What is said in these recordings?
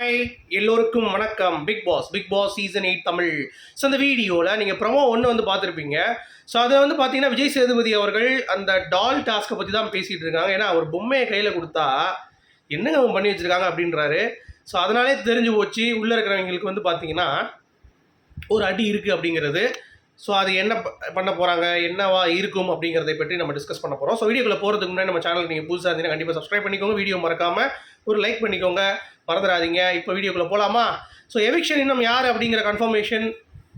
Hi எல்லோருக்கும் வணக்கம். Bigg Boss Bigg Boss season eight Tamil. So அந்த வீடியோவில் நீங்கள் ப்ரமோ ஒன்று வந்து பார்த்துருப்பீங்க. ஸோ அதை வந்து பார்த்தீங்கன்னா விஜய் சேதுபதி அவர்கள் அந்த டால் டாஸ்க்கை பற்றி தான் பேசிகிட்டு இருக்காங்க. ஏன்னா அவர் பொம்மையை கையில் கொடுத்தா என்னங்க அவங்க பண்ணி வச்சுருக்காங்க அப்படின்றாரு. ஸோ அதனாலே தெரிஞ்சு போச்சு. உள்ளே இருக்கிறவங்களுக்கு வந்து பார்த்தீங்கன்னா ஒரு அடி இருக்குது அப்படிங்கிறது. ஸோ அது என்ன ப- பண்ண போகிறாங்க என்னவா இருக்கும் அப்படிங்கிறதை பற்றி நம்ம டிஸ்கஸ் பண்ண போகிறோம் ஸோ வீடியோக்குள்ள போகிறதுக்கு முன்னாடி நம்ம சேனலுக்கு நீங்கள் புதுசாக இருந்தீங்கன்னா கண்டிப்பாக சப்ஸ்கிரைப் பண்ணிக்கோங்க. வீடியோ மறக்காமல் ஒரு லைக் பண்ணிக்கோங்க. மறந்துடாதீங்க. இப்போ வீடியோக்குள்ளே போகலாமா ஸோ எவிக்ஷன் இன்னும் யார் அப்படிங்கிற கன்ஃபர்மேஷன்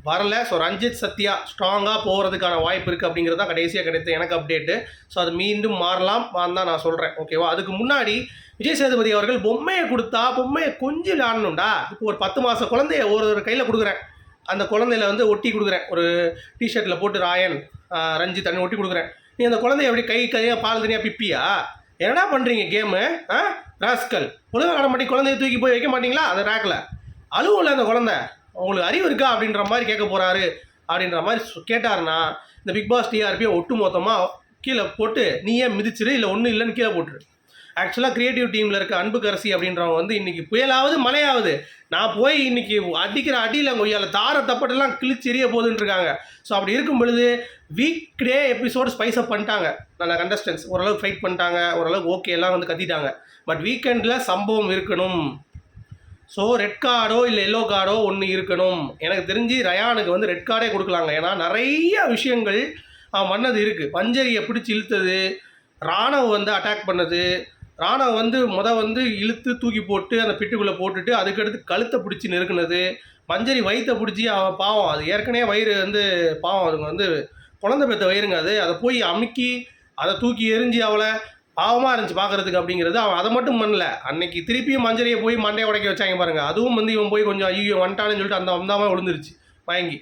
வரல. ஸோ ரஞ்சித் சத்யா ஸ்ட்ராங்காக போகிறதுக்கான வாய்ப்பு இருக்குது அப்படிங்கிறது தான் கடைசியாக கிடைத்த எனக்கு அப்டேட்டு ஸோ அது மீண்டும் மாறலாம். தான் நான் சொல்கிறேன் ஓகேவா அதுக்கு முன்னாடி விஜய் சேதுபதி அவர்கள் பொம்மையை கொடுத்தா பொம்மையை கொஞ்சம் விளையாடணும்டா இப்போ ஒரு பத்து மாத குழந்தைய ஒரு ஒரு கையில் கொடுக்குறேன். அந்த குழந்தையில வந்து ஒட்டி கொடுக்குறேன். ஒரு டிஷர்ட்டில் போட்டு ராயன் ரஞ்சித் தண்ணி ஒட்டி கொடுக்குறேன். நீ அந்த குழந்தைய எப்படி கை கையாக பால் தனியாக பிப்பியா? என்னடா பண்ணுறீங்க கேமு ஆ? ராஸ்கல் உலக ஆட மாட்டேங்க குழந்தைய தூக்கி போய் வைக்க மாட்டிங்களா? அந்த ரேக்கில் அழுவும்ல அந்த குழந்தை. உங்களுக்கு அறிவு இருக்கா அப்படின்ற மாதிரி கேட்க போகிறாரு அப்படின்ற மாதிரி கேட்டாருன்னா இந்த பிக் பாஸ் டிஆர்பியை ஒட்டு மொத்தமாக கீழே போட்டு நீயே மிதிச்சிரு இல்லை ஒன்றும் இல்லைன்னு கீழே போட்டுரு. ஆக்சுவலாக கிரியேட்டிவ் டீமில் இருக்க அன்புக்கரசி அப்படின்றவங்க வந்து இன்னைக்கு புயலாவது மழையாவது. நான் போய் இன்னைக்கு அடிக்கிற அடியில் கொய்யால தார தப்பட்டெல்லாம் கிழிச்சு எரிய ஸோ அப்படி இருக்கும் பொழுது week day episode spice up பண்ணிட்டாங்க. நல்ல கண்டஸ்டன்ஸ் ஓரளவுக்கு ஃபைட் பண்ணிட்டாங்க. ஓரளவுக்கு ஓகே எல்லாம் வந்து கத்திட்டாங்க. பட் வீக்கெண்டில் சம்பவம் இருக்கணும். ஸோ ரெட் கார்டோ இல்லை எல்லோ கார்டோ ஒன்று இருக்கணும். எனக்கு தெரிஞ்சு ரயானுக்கு வந்து ரெட் கார்டே கொடுக்கலாங்க. ஏன்னா நிறைய விஷயங்கள் அவன் பண்ணது இருக்குது பஞ்சரியை பிடிச்சி இழுத்தது ராணுவம் வந்து அட்டாக் பண்ணது ராணவ் வந்து முத வந்து இழுத்து தூக்கி போட்டு அந்த பிட்டுக்குள்ளே போட்டுட்டு அதுக்கடுத்து கழுத்தை பிடிச்சி நெருக்குனது. மஞ்சரி வயிற்றை பிடிச்சி அவன் பாவம். அது ஏற்கனவே வயிறு வந்து பாவம். அதுங்க வந்து குழந்தை பெற்ற வயிறுங்க அது. அதை போய் அமுக்கி அதை தூக்கி எரிஞ்சு அவளை பாவமாக இருந்துச்சு பார்க்கறதுக்கு அப்படிங்கிறது அவன் அதை மட்டும் பண்ணல. அன்னைக்கு திருப்பியும் மஞ்சரியை போய் மண்டையை உடைக்க வச்சாங்க பாருங்கள் அதுவும் வந்து இவன் போய் கொஞ்சம் ஐயோ வந்துட்டான்னு சொல்லிட்டு அந்த வந்தாமல் விழுந்துருச்சு வாங்கி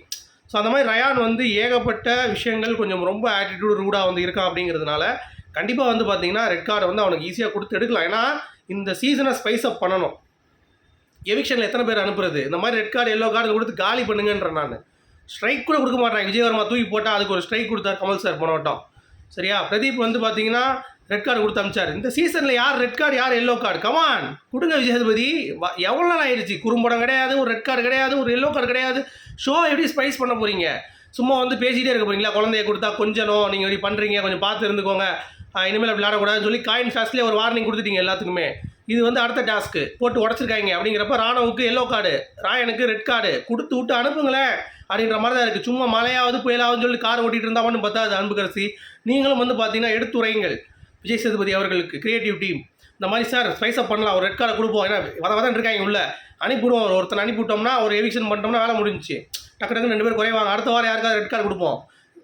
ஸோ அந்த மாதிரி ரயான் வந்து ஏகப்பட்ட விஷயங்கள் கொஞ்சம் ரொம்ப ஆட்டிடியூட் ரூடாக வந்து இருக்கான் அப்படிங்கிறதுனால கண்டிப்பாக வந்து பார்த்தீங்கன்னா ரெட் கார்டை வந்து அவனுக்கு ஈஸியாக கொடுத்து எடுக்கலாம். ஏன்னா இந்த சீசனை ஸ்பைஸ் அப் பண்ணணும். எவிக்ஷனில் எத்தனை பேர் அனுப்புறது? இந்த மாதிரி ரெட் கார்டு எல்லோ கார்டு கொடுத்து காலி பண்ணுங்கன்ற நான். ஸ்ட்ரைக் கூட கொடுக்க மாட்டேன். விஜயவர்மா தூக்கி போட்டால் அதுக்கு ஒரு ஸ்ட்ரைக் கொடுத்தார் கமல் சார் போனவட்டம். சரியா? பிரதீப் வந்து பார்த்தீங்கன்னா ரெட் கார்டு கொடுத்து அமிச்சார். இந்த சீசனில் யார் ரெட் கார்டு யார் எல்லோ கார்டு கமான் கொடுங்க விஜயபதி எவ்வளோ நாள் ஆயிடுச்சு? குறும்படம் கிடையாது ஒரு ரெட் கார்டு கிடையாது ஒரு எல்லோ கார்டு கிடையாது. ஷோ எப்படி ஸ்பைஸ் பண்ண போகிறீங்க சும்மா வந்து பேசிகிட்டே இருக்க போகிறீங்களா குழந்தைய கொடுத்தா கொஞ்சம் நீங்கள் இப்படி பண்ணுறீங்க கொஞ்சம் பார்த்து இருந்துக்கோங்க. இனிமேல் அப்படி விளையாடக்கூடாதுன்னு சொல்லி காயின் டாஸ்க்லேயே ஒரு வார்னிங் கொடுத்துட்டீங்க எல்லாத்துக்குமே. இது வந்து அடுத்த டாஸ்க்கு போட்டு உடச்சிருக்காங்க அப்படிங்கிறப்ப ராணுவுக்கு எல்லோ கார்டு ராயனுக்கு ரெட் கார்டு கொடுத்து விட்டு அனுப்புங்களேன் அப்படின்ற மாதிரி தான் இருக்குது சும்மா மழையாவது புயலாவது சொல்லி கார் ஓட்டிகிட்டு இருந்தால் மட்டும் பார்த்தா அது நீங்களும் வந்து பார்த்தீங்கன்னா எடுத்துரைங்கள் விஜய் சேதுபதி அவர்களுக்கு கிரியேட்டிவ் டீம் இந்த மாதிரி சார் ஸ்பைஸ் அப் பண்ணலாம். ஒரு ரெட் கார்டை கொடுப்போம். ஏன்னா வத வதன் இருக்காங்க உள்ள. அனுப்பிவிடுவோம். ஒருத்தனை அனுப்பிவிட்டோம்னா ஒரு எவிக்ஷன் பண்ணிட்டோம்னா வேலை முடிஞ்சுச்சு. டக்கு டக்குன்னு ரெண்டு பேர் குறைவாங்க. அடுத்த வாரம் யாருக்காவது ரெட் கார்டு கொடுப்போம்.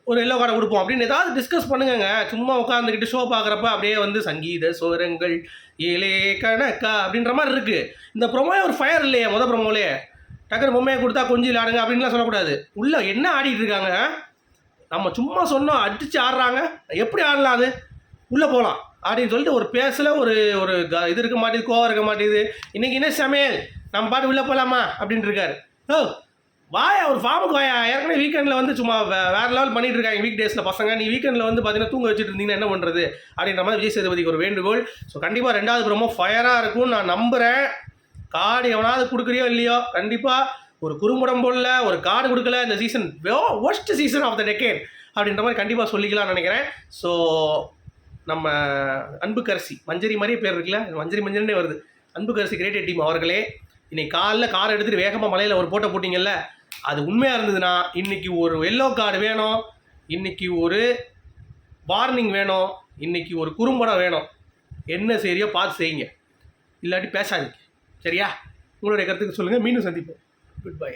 ஒரு எல்லோ கார்டை கொடுப்போம். அப்படின்னு ஏதாவது டிஸ்கஸ் பண்ணுங்கங்க. சும்மா உட்காந்துக்கிட்டு ஷோ பார்க்குறப்ப அப்படியே வந்து சங்கீத சோரங்கள் ஏலே கணக்கா அப்படின்ற மாதிரி இருக்குது இந்த ப்ரொமோவே ஒரு ஃபயர் இல்லையே மொதல் ப்ரொமோலே டக்குனு பொம்மையை கொடுத்தா கொஞ்சம் விளையாடுங்க அப்படின்லாம் சொல்லக்கூடாது. உள்ளே என்ன ஆடிட்டு இருக்காங்க? நம்ம சும்மா சொன்னோம் அடித்து ஆடுறாங்க. எப்படி ஆடலாம் அது? உள்ளே போகலாம் அப்படின்னு சொல்லிட்டு ஒரு பேசல ஒரு ஒரு க- இது இருக்க மாட்டேது கோவம் இருக்க மாட்டேது. இன்றைக்கி என்ன சமையல்? நம்ம பாட்டு உள்ளே போகலாமா அப்படின்ட்டு இருக்காரு. ஓ வாயா ஒரு ஃபார்முக்கு வாயா. ஏற்கனவே வீக்கெண்டில் வந்து சும்மா வேறு லெவல் பண்ணிட்டு இருக்காங்க வீக் டேஸில் பசங்க. நீ வீக்கெண்டில் வந்து பார்த்தீங்கன்னா தூங்க வச்சுட்டு இருந்தீங்கன்னா என்ன பண்ணுறது அப்படின்ற மாதிரி விஜய் சேதுபதிக்கு ஒரு வேண்டுகோள். ஸோ கண்டிப்பாக ரெண்டாவது ப்ரோமோ ஃபயராக இருக்கும்னு நான் நம்புகிறேன் கார்டு எவனாவது கொடுக்குறியோ இல்லையோ கண்டிப்பாக ஒரு குறும்படம் போடல ஒரு கார்டு கொடுக்கல இந்த season worst season of the decade அப்படின்ற மாதிரி கண்டிப்பாக சொல்லிக்கலாம்னு நினைக்கிறேன். ஸோ நம்ம அன்புக்கரசி மஞ்சரி மாதிரியே பேர் இருக்குல்ல? மஞ்சரி மஞ்சள்னே வருது. அன்புக்கரசி கிரேட்டட் டீம் அவர்களே. இன்னைக்கு காலைல கார் எடுத்துகிட்டு வேகமாக மலையில் ஒரு போட்டோ போட்டிங்கல்ல? அது உண்மையாக இருந்ததுன்னா இன்னைக்கு ஒரு எல்லோ கார்டு வேணும் இன்னைக்கு ஒரு வார்னிங் வேணும் இன்னைக்கு ஒரு குறும்படம் வேணும். என்ன சரியோ பார்த்து செய்யுங்க. இல்லாட்டி பேசாதீங்க. சரியா? உங்களுடைய கருத்துக்கு சொல்லுங்கள் மீண்டும் சந்திப்போம். Good bye